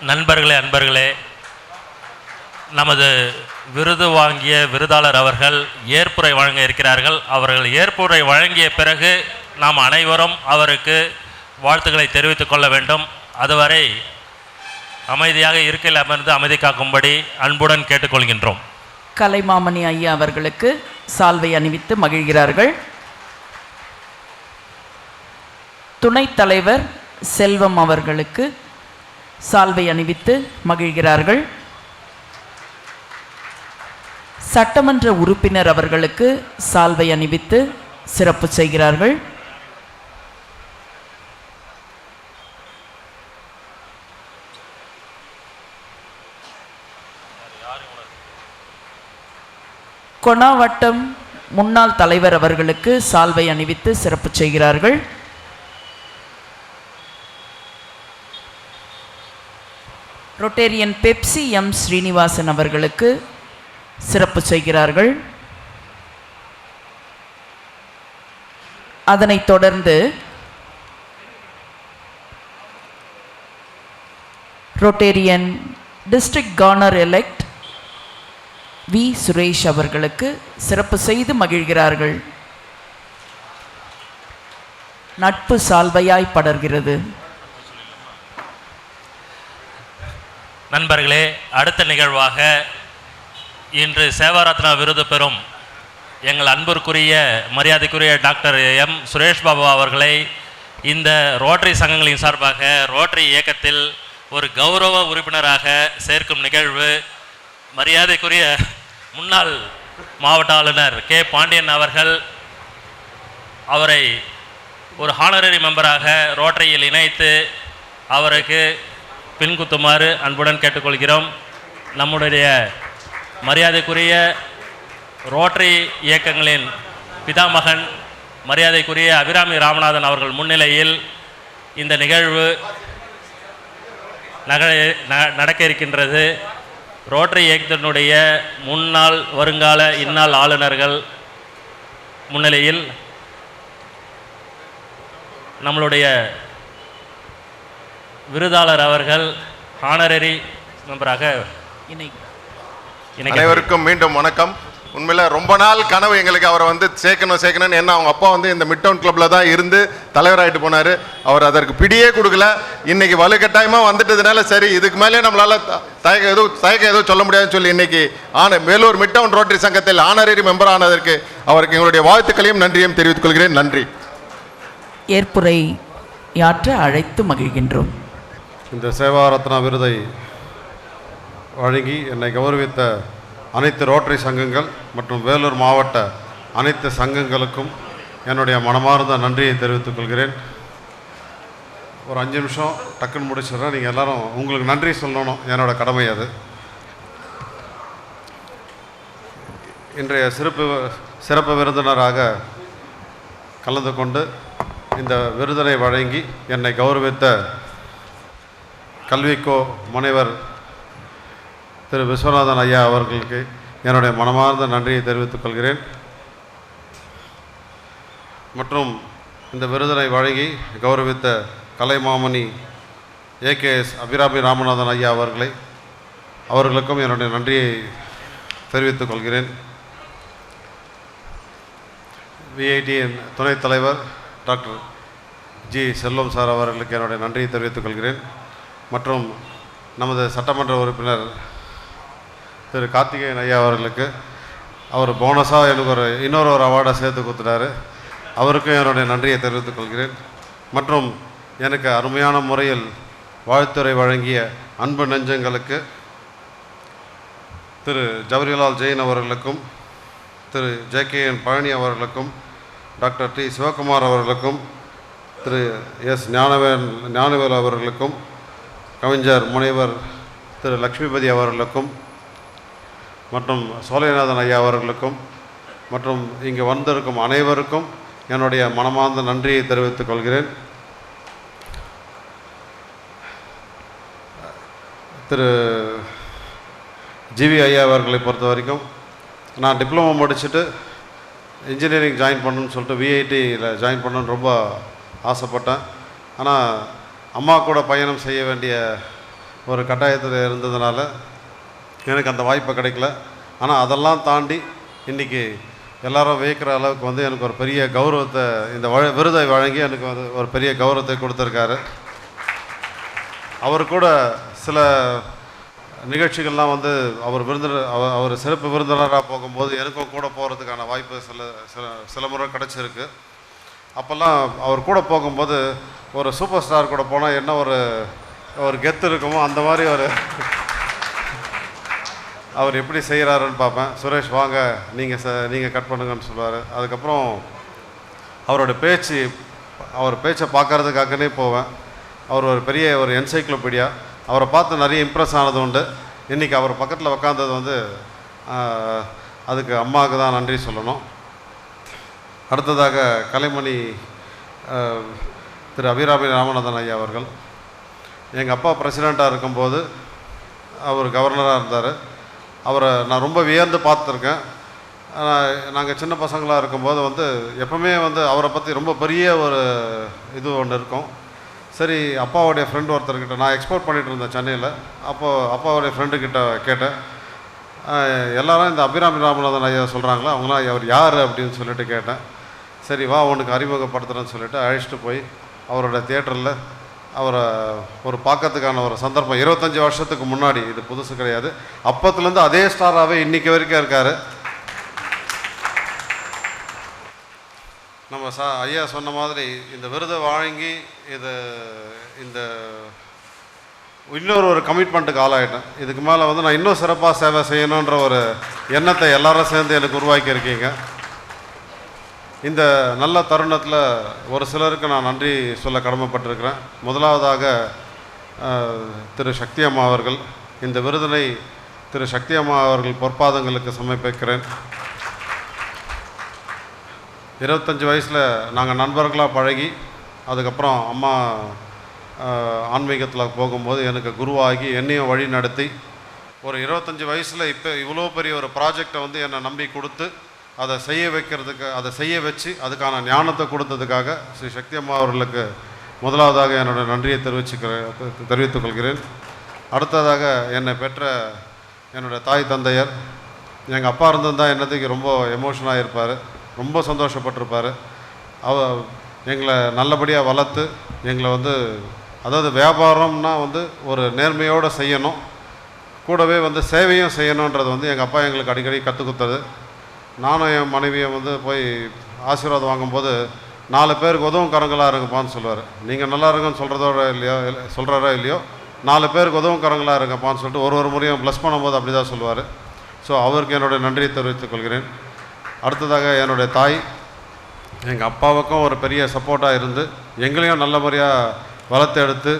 நண்பர்களே அன்பர்களே நமது விருது வாங்கிய விருதாளர் அவர்கள் ஏற்புரை வழங்க இருக்கிறார்கள். அவர்கள் ஏற்புரை வழங்கிய பிறகு நாம் அனைவரும் அவருக்கு வாழ்த்துக்களை தெரிவித்துக் கொள்ள வேண்டும். அதுவரை அமைதியாக இருக்கையில் அமர்ந்து அமைதி காக்கும்படி அன்புடன் கேட்டுக்கொள்கின்றோம். கலைமாமணி ஐயா அவர்களுக்கு சால்வை அணிவித்து மகிழ்கிறார்கள். துணைத் தலைவர் செல்வம் அவர்களுக்கு சால்வை அணிவித்து மகிழ்கிறார்கள். சட்டமன்ற உறுப்பினர் அவர்களுக்கு சால்வை அணிவித்து சிறப்பு செய்கிறார்கள். கொணாவட்டம் முன்னாள் தலைவர் அவர்களுக்கு சால்வை அணிவித்து சிறப்பு செய்கிறார்கள். ரொட்டேரியன் பெப்சி எம் ஸ்ரீனிவாசன் அவர்களுக்கு சிறப்பு செய்கிறார்கள். அதனைத் தொடர்ந்து Rotarian district governor elect V Suresh அவர்களுக்கு சிறப்பு செய்து மகிழ்கிறார்கள். நட்பு சால்வையாய் படர்கிறது. நண்பர்களே அடுத்த நிகழ்வாக இன்று சேவாரத்னா விருது பெறும் எங்கள் அன்பிற்குரிய மரியாதைக்குரிய டாக்டர் எம். சுரேஷ் பாபு அவர்களை இந்த ரோட்டரி சங்கங்களின் சார்பாக ரோட்டரி இயக்கத்தில் ஒரு கௌரவ உறுப்பினராக சேர்க்கும் நிகழ்வு மரியாதைக்குரிய முன்னாள் மாவட்ட ஆளுநர் கே. பாண்டியன் அவர்கள் அவரை ஒரு ஹானரரி மெம்பராக ரோட்டரியில் இணைத்து அவருக்கு பின்குத்துமாறு அன்புடன் கேட்டுக்கொள்கிறோம். நம்முடைய மரியாதைக்குரிய ரோட்டரி இயக்கங்களின் பிதாமகன் மரியாதைக்குரிய அபிராமி ராமநாதன் அவர்கள் முன்னிலையில் இந்த நிகழ்வு நக ந- நடக்க இருக்கின்றது. ரோட்டரி இயக்கத்தினுடைய முன்னாள் வருங்கால இந்நாள் ஆளுநர்கள் முன்னிலையில் நம்மளுடைய விருதாளர் அவர்கள் ஹானரரி மெம்பராக அனைவருக்கும் மீண்டும் வணக்கம். உண்மையில ரொம்ப நாள் கனவு எங்களுக்கு அவரை வந்து சேர்க்கணும் சேர்க்கணும்னு. என்ன அவங்க அப்பா வந்து இந்த மிட் டவுன் கிளப்ல தான் இருந்து தலைவராயிட்டு போனாரு. அவர் அதற்கு பிடியே கொடுக்கல. இன்னைக்கு வலுக்கட்டாயமா வந்துட்டதுனால சரி இதுக்கு மேலே நம்மளால த- தயக்கம் எதுவும் தயக்கம் எதுவும் சொல்ல முடியாதுன்னு சொல்லி இன்னைக்கு ஆன வேலூர் மிட் டவுன் ரோட்டரி சங்கத்தில் ஆனரரி மெம்பர் ஆனதற்கு அவருக்கு எங்களுடைய வாழ்த்துக்களையும் நன்றியும் தெரிவித்துக் கொள்கிறேன். நன்றி. ஏற்புரை யாற்ற அழைத்து மகிழ்கின்றோம். இந்த சேவாரத்னா விருதை வழங்கி என்னை கௌரவித்த அனைத்து ரோட்டரி சங்கங்கள் மற்றும் வேலூர் மாவட்ட அனைத்து சங்கங்களுக்கும் என்னுடைய மனமார்ந்த நன்றியை தெரிவித்துக் கொள்கிறேன். ஒரு அஞ்சு நிமிஷம் டக்குன்னு முடிச்சிடுறேன். நீங்கள் எல்லோரும் உங்களுக்கு நன்றி சொல்லணும். என்னோட கடமை அது. இன்றைய சிறப்பு சிறப்பு விருந்தினராக கலந்து கொண்டு இந்த விருதினை வழங்கி என்னை கௌரவித்த கல்விக்கோ முனைவர் திரு விஸ்வநாதன் ஐயா அவர்களுக்கு என்னுடைய மனமார்ந்த நன்றியை தெரிவித்துக் கொள்கிறேன். மற்றும் இந்த விருதினை வழங்கி கௌரவித்த கலைமாமணி ஏகேஎஸ் அபிராமி ராமநாதன் ஐயா அவர்களை அவர்களுக்கும் என்னுடைய நன்றியை தெரிவித்துக் கொள்கிறேன். விஐடியின் துணைத் தலைவர் டாக்டர் ஜி செல்வம் சார் அவர்களுக்கு என்னுடைய நன்றியை தெரிவித்துக் கொள்கிறேன். மற்றும் நமது சட்டமன்ற உறுப்பினர் திரு கார்த்திகேயன் ஐயா அவர்களுக்கு அவர் போனஸாக எனக்கு ஒரு இன்னொரு ஒரு அவார்டை சேர்த்து கொடுத்துட்டாரு. அவருக்கும் என்னுடைய நன்றியை தெரிவித்துக் கொள்கிறேன். மற்றும் எனக்கு அருமையான முறையில் வாழ்த்துறை வழங்கிய அன்பு நெஞ்சங்களுக்கு திரு ஜவஹர்லால் ஜெயின் அவர்களுக்கும் Thiru J K N Palani அவர்களுக்கும் டாக்டர் டி சிவகுமார் அவர்களுக்கும் திரு எஸ் ஞானவேல் ஞானவேல் அவர்களுக்கும் கவிஞர் முனைவர் திரு லக்ஷ்மிபதி அவர்களுக்கும் மற்றும் சோலைநாதன் ஐயா அவர்களுக்கும் மற்றும் இங்கு வந்திருக்கும் அனைவருக்கும் என்னுடைய மனமார்ந்த நன்றியை தெரிவித்துக் கொள்கிறேன். திரு ஜிவி ஐயா அவர்களை பொறுத்த வரைக்கும் நான் டிப்ளமோ முடிச்சுட்டு இன்ஜினியரிங் ஜாயின் பண்ணணும்னு சொல்லிட்டு விஐடியில் ஜாயின் பண்ணணும்னு ரொம்ப ஆசைப்பட்டேன். ஆனால் அம்மா கூட பயணம் செய்ய வேண்டிய ஒரு கட்டாயத்தில் இருந்ததுனால எனக்கு அந்த வாய்ப்பு கிடைக்கல. ஆனால் அதெல்லாம் தாண்டி இன்றைக்கி எல்லாரும் வியக்கிற அளவுக்கு வந்து எனக்கு ஒரு பெரிய கௌரவத்தை இந்த வழ விருதை வழங்கி எனக்கு வந்து ஒரு பெரிய கௌரவத்தை கொடுத்துருக்காரு. அவர் கூட சில நிகழ்ச்சிகள்லாம் வந்து அவர் விருந்தினர் அவர் அவர் சிறப்பு விருந்தினராக போகும்போது எனக்கும் கூட போகிறதுக்கான வாய்ப்பு சில சில சில முறை கிடச்சிருக்கு. அப்போல்லாம் அவர் கூட போகும்போது ஒரு சூப்பர் ஸ்டார் கூட போனால் என்ன ஒரு ஒரு கெத்து இருக்குமோ அந்த மாதிரி ஒரு அவர் எப்படி செய்கிறாருன்னு பார்ப்பேன். சுரேஷ் வாங்க. நீங்கள் ச நீங்கள் கட் பண்ணுங்கன்னு சொல்லுவார். அதுக்கப்புறம் அவரோட பேச்சு அவர் பேச்சை பார்க்கறதுக்காகனே போவேன். அவர் ஒரு பெரிய ஒரு என்சைக்ளோபீடியா. அவரை பார்த்து நிறைய இம்ப்ரெஸ் ஆனது உண்டு. இன்றைக்கி அவர் பக்கத்தில் உட்காந்தது வந்து அதுக்கு அம்மாவுக்கு தான் நன்றி சொல்லணும். அடுத்ததாக கலைமணி திரு அபிராமி ராமநாதன் ஐயா அவர்கள். எங்கள் அப்பா பிரசிடெண்ட்டாக இருக்கும்போது அவர் கவர்னராக இருந்தார். அவரை நான் ரொம்ப வியந்து பார்த்துருக்கேன். நாங்கள் சின்ன பசங்களாக இருக்கும்போது வந்து எப்பவுமே வந்து அவரை பற்றி ரொம்ப பெரிய ஒரு இது ஒன்று இருக்கும். சரி அப்பாவுடைய ஃப்ரெண்டு ஒருத்தர்கிட்ட நான் எக்ஸ்போர்ட் பண்ணிகிட்டு இருந்தேன் சென்னையில். அப்போது அப்பாவுடைய ஃப்ரெண்டுக்கிட்ட கேட்டேன். எல்லாரும் இந்த அபிராமி ராமநாதன் ஐயா சொல்கிறாங்களா அவங்களாம் அவர் யார்? அப்படின்னு சொல்லிட்டு கேட்டேன். சரி வா உனக்கு அறிமுகப்படுத்துகிறேன்னு சொல்லிட்டு அழைச்சிட்டு போய் அவரோட தியேட்டரில் அவரை ஒரு பார்க்கறதுக்கான ஒரு சந்தர்ப்பம். இருபத்தஞ்சி வருஷத்துக்கு முன்னாடி இது புதுசு கிடையாது. அப்பத்துலேருந்து அதே ஸ்டாராகவே இன்னைக்கு வரைக்கும் இருக்கார். நம்ம சா ஐயா சொன்ன மாதிரி இந்த விருதை வழங்கி இது இந்த இன்னொரு ஒரு கமிட்மெண்ட்டுக்கு ஆளாயிட்டேன். இதுக்கு மேலே வந்து நான் இன்னும் சிறப்பாக சேவை செய்யணுன்ற ஒரு எண்ணத்தை எல்லாரும் சேர்ந்து எனக்கு உருவாக்கியிருக்கீங்க. இந்த நல்ல தருணத்தில் ஒரு சிலருக்கு நான் நன்றி சொல்ல கடமைப்பட்டிருக்கிறேன். முதலாவதாக திரு சக்தி அம்மா அவர்கள் இந்த விருதினை திரு சக்தி அம்மா அவர்கள் பொற்பாதங்களுக்கு சமர்ப்பிக்கிறேன். இருபத்தஞ்சி வயசில் நாங்கள் நண்பர்களாக பழகி அதுக்கப்புறம் அம்மா ஆன்மீகத்தில் போகும்போது எனக்கு குருவாகி என்னையும் வழி நடத்தி ஒரு இருபத்தஞ்சி வயசில் இப்போ இவ்வளோ பெரிய ஒரு ப்ராஜெக்டை வந்து என்னை நம்பி கொடுத்து அதை செய்ய வைக்கிறதுக்கு அதை செய்ய வச்சு அதுக்கான ஞானத்தை கொடுத்ததுக்காக ஸ்ரீ சக்தி அம்மா அவர்களுக்கு முதலாவதாக என்னோட நன்றியை தெரிவிச்சுக்கிற தெரிவித்துக் கொள்கிறேன். அடுத்ததாக என்னை பெற்ற என்னோடய தாய் தந்தையர் எங்கள் அப்பா இருந்திருந்தா என்னத்துக்கு ரொம்ப எமோஷனாக இருப்பார் ரொம்ப சந்தோஷப்பட்டிருப்பார். அவ எங்களை நல்லபடியாக வளர்த்து எங்களை வந்து அதாவது வியாபாரம்னா வந்து ஒரு நேர்மையோடு செய்யணும் கூடவே வந்து சேவையும் செய்யணுன்றது வந்து எங்கள் அப்பா எங்களுக்கு அடிக்கடி கற்றுக் கொடுத்தது. நானும் என் மனைவியை வந்து போய் ஆசீர்வாதம் வாங்கும்போது நாலு பேருக்கு உதவும் கரங்களாக இருங்கப்பான்னு சொல்லுவார். நீங்கள் நல்லா இருங்கன்னு சொல்கிறதோட இல்லையோ இல்லை சொல்கிறாரோ இல்லையோ நாலு பேருக்கு உதவும் கரங்களாக இருங்கப்பான்னு சொல்லிட்டு ஒரு ஒரு முறையும் ப்ளஸ் பண்ணும்போது அப்படி தான் சொல்லுவார். ஸோ அவருக்கு என்னுடைய நன்றியை தெரிவித்துக் கொள்கிறேன். அடுத்ததாக என்னுடைய தாய் எங்கள் அப்பாவுக்கும் ஒரு பெரிய சப்போர்ட்டாக இருந்து எங்களையும் நல்ல முறையாக வளர்த்து எடுத்து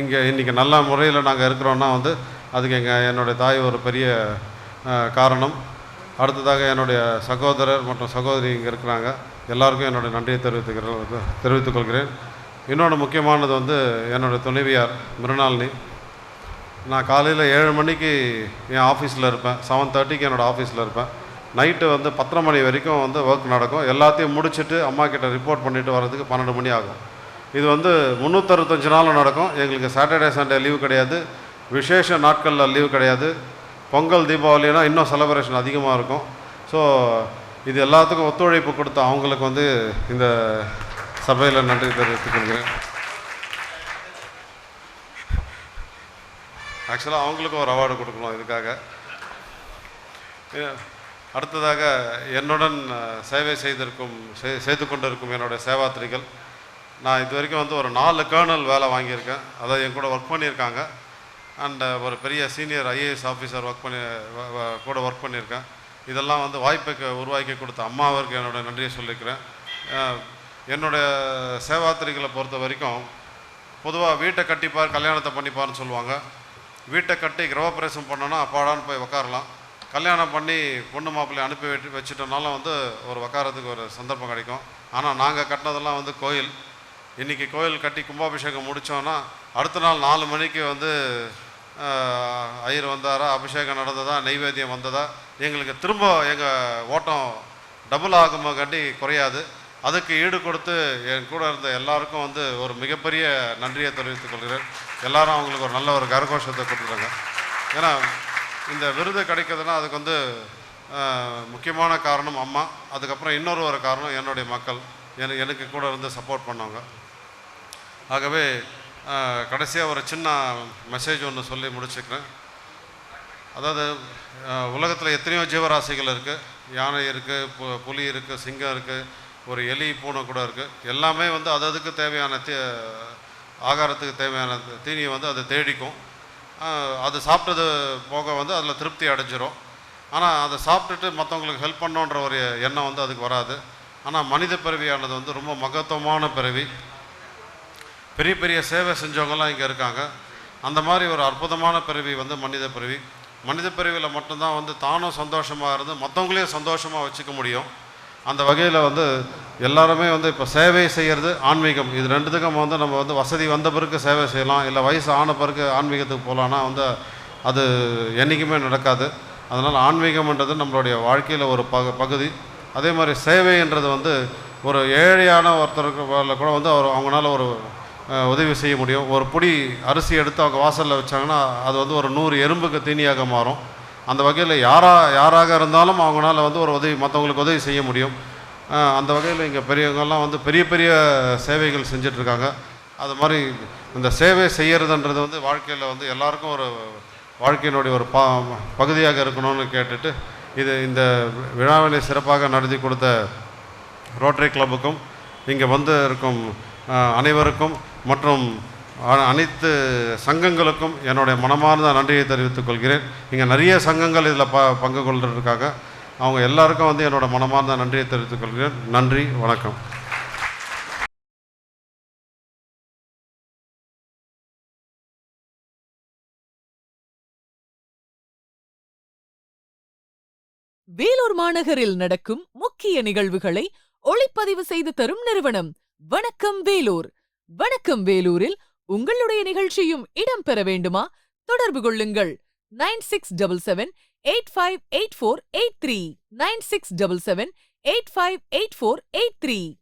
இங்கே இன்றைக்கி நல்ல முறையில் நாங்கள் இருக்கிறோன்னா வந்து அதுக்கு எங்கள் என்னுடைய தாய் ஒரு பெரிய காரணம். அடுத்ததாக என்னுடைய சகோதரர் மற்றும் சகோதரி இங்கே இருக்கிறாங்க. எல்லாருக்கும் என்னுடைய நன்றியை தெரிவித்துக்கிற தெரிவித்துக் கொள்கிறேன். இன்னொன்று முக்கியமானது வந்து என்னுடைய துணைவியார் மிருணாலினி நான் காலையில் ஏழு மணிக்கு என் ஆஃபீஸில் இருப்பேன். செவன் தேர்ட்டிக்கு என்னோடய ஆஃபீஸில் இருப்பேன். நைட்டு வந்து பத்தரை மணி வரைக்கும் வந்து ஒர்க் நடக்கும். எல்லாத்தையும் முடிச்சுட்டு அம்மா கிட்ட ரிப்போர்ட் பண்ணிட்டு வரதுக்கு பன்னெண்டு மணி ஆகும். இது வந்து முந்நூற்றறுபத்தஞ்சு நாளும் நடக்கும். எங்களுக்கு சாட்டர்டே சண்டே லீவு கிடையாது. விசேஷ நாட்களில் லீவு கிடையாது. பொங்கல் தீபாவளினா இன்னும் செலப்ரேஷன் அதிகமாக இருக்கும். ஸோ இது எல்லாத்துக்கும் ஒத்துழைப்பு கொடுத்த அவங்களுக்கு வந்து இந்த சபையில் நன்றி தெரிவித்துக் கொள்கிறேன். ஆக்சுவலாக அவங்களுக்கும் ஒரு அவார்டு கொடுக்கணும் இதுக்காக. அடுத்ததாக என்னுடன் சேவை செய்திருக்கும் செய்து கொண்டிருக்கும் என்னுடைய சேவாத்திரிகள். நான் இது வரைக்கும் வந்து ஒரு நாலு கேர்னல் வேலை வாங்கியிருக்கேன். அதாவது என் கூட ஒர்க் பண்ணியிருக்காங்க. அண்ட் uh, ஒரு பெரிய சீனியர் ஐஏஎஸ் ஆஃபீஸர் ஒர்க் பண்ணி கூட ஒர்க் பண்ணியிருக்கேன். இதெல்லாம் வந்து வாய்ப்பை உருவாக்கி கொடுத்த அம்மாவிற்கு என்னோடய நன்றியை சொல்லிக்கிறேன். என்னுடைய சேவாத்திரிகளை பொறுத்த வரைக்கும் பொதுவாக வீட்டை கட்டிப்பார் கல்யாணத்தை பண்ணிப்பார்னு சொல்லுவாங்க. வீட்டை கட்டி கிரகப்பிரவேசம் பண்ணோன்னா அப்பாடான்னு போய் உக்காரலாம். கல்யாணம் பண்ணி பொண்ணு மாப்பிள்ளை அனுப்பி வெட்டி வச்சுட்டோம்னாலும் வந்து ஒரு உக்காரத்துக்கு ஒரு சந்தர்ப்பம் கிடைக்கும். ஆனால் நாங்கள் கட்டினதெல்லாம் வந்து கோயில். இன்றைக்கி கோயில் கட்டி கும்பாபிஷேகம் முடித்தோன்னா அடுத்த நாள் நாலு மணிக்கு வந்து ஐயர் வந்தாரா? அபிஷேகம் நடந்ததா? நைவேத்தியம் வந்ததா? எங்களுக்கு திரும்ப எங்கள் ஓட்டம் டபுள் ஆகுமோ கண்டி குறையாது. அதுக்கு ஈடு கொடுத்து என் கூட இருந்த எல்லாருக்கும் வந்து ஒரு மிகப்பெரிய நன்றியை தெரிவித்துக் கொள்கிறேன். எல்லாரும் அவங்களுக்கு ஒரு நல்ல ஒரு கரகோஷத்தை கொடுத்துருங்க ஏன்னா இந்த விருது கிடைக்கிறதுனா அதுக்கு வந்து முக்கியமான காரணம் அம்மா. அதுக்கப்புறம் இன்னொரு ஒரு காரணம் என்னுடைய மக்கள். எனக்கு கூட இருந்து சப்போர்ட் பண்ணவங்க. ஆகவே கடைசியாக ஒரு சின்ன மெசேஜ் ஒன்று சொல்லி முடிச்சுக்கிறேன். அதாவது உலகத்தில் எத்தனையோ ஜீவராசிகள் இருக்குது யானை இருக்குது பு புலி இருக்குது சிங்கம் இருக்குது ஒரு எலி பூனை கூட இருக்குது எல்லாமே வந்து அது அதுக்கு தேவையான தீ ஆகாரத்துக்கு தேவையான தீனியை வந்து அது தேடிக்கும். அது சாப்பிட்டது போக வந்து அதில் திருப்தி அடைஞ்சிரும். ஆனால் அதை சாப்பிட்டுட்டு மற்றவங்களுக்கு ஹெல்ப் பண்ணோன்ற ஒரு எண்ணம் வந்து அதுக்கு வராது. ஆனால் மனித பிறவியானது வந்து ரொம்ப மகத்துவமான பிறவி. பெரிய பெரிய சேவை செஞ்சவங்கலாம் இங்கே இருக்காங்க. அந்த மாதிரி ஒரு அற்புதமான பிறவி வந்து மனித பிறவி. மனித பிறவியில் மட்டும்தான் வந்து தானும் சந்தோஷமாக இருந்து மற்றவங்களையும் சந்தோஷமாக வச்சுக்க முடியும். அந்த வகையில் வந்து எல்லாருமே வந்து இப்போ சேவை செய்கிறது ஆன்மீகம். இது ரெண்டுத்துக்கும் வந்து நம்ம வந்து வசதி வந்த பிறகு சேவை செய்யலாம். இல்லை வயசு ஆன பிறகு ஆன்மீகத்துக்கு போகலான்னா வந்து அது என்றைக்குமே நடக்காது. அதனால் ஆன்மீகம்ன்றது நம்மளுடைய வாழ்க்கையில் ஒரு பக பகுதி. அதே மாதிரி சேவைன்றது வந்து ஒரு ஏழையான ஒருத்தருக்கு கூட வந்து அவர் அவங்களால ஒரு உதவி செய்ய முடியும். ஒரு புடி அரிசி எடுத்து அவங்க வாசலில் வச்சாங்கன்னா அது வந்து ஒரு நூறு எறும்புக்கு தீனியாக மாறும். அந்த வகையில் யாராக யாராக இருந்தாலும் அவங்களால வந்து ஒரு உதவி மற்றவங்களுக்கு உதவி செய்ய முடியும். அந்த வகையில் இங்கே பெரியவங்கெல்லாம் வந்து பெரிய பெரிய சேவைகள் செஞ்சிட்ருக்காங்க. அது மாதிரி இந்த சேவை செய்கிறதுன்றது வந்து வாழ்க்கையில் வந்து எல்லாருக்கும் ஒரு வாழ்க்கையினுடைய ஒரு பா பகுதியாக இருக்கணும்னு கேட்டுட்டு இது இந்த விழாவினை சிறப்பாக நடத்தி கொடுத்த ரோட்டரி கிளப்புக்கும் இங்கே வந்து இருக்கும் அனைவருக்கும் மற்றும் அ- அனைத்து சங்கங்களுக்கும் என்னுடைய மனமார்ந்த நன்றியை தெரிவித்துக் கொள்கிறேன். இங்கே நிறைய சங்கங்கள் இதில் ப பங்கு கொள்றதுக்காக அவங்க எல்லாருக்கும் வந்து என்னோடய மனமார்ந்த நன்றியை தெரிவித்துக் கொள்கிறேன். நன்றி வணக்கம். வேலூர் மாநகரில் நடக்கும் முக்கிய நிகழ்வுகளை ஒளிப்பதிவு செய்து தரும் நிறுவனம். வணக்கம் வேலூர். வணக்கம் வேலூரில் உங்களுடைய நிகழ்ச்சியும் இடம்பெற வேண்டுமா? தொடர்பு கொள்ளுங்கள். Nine six double seven eight five eight four eight three. Nine six double seven eight five eight four eight three.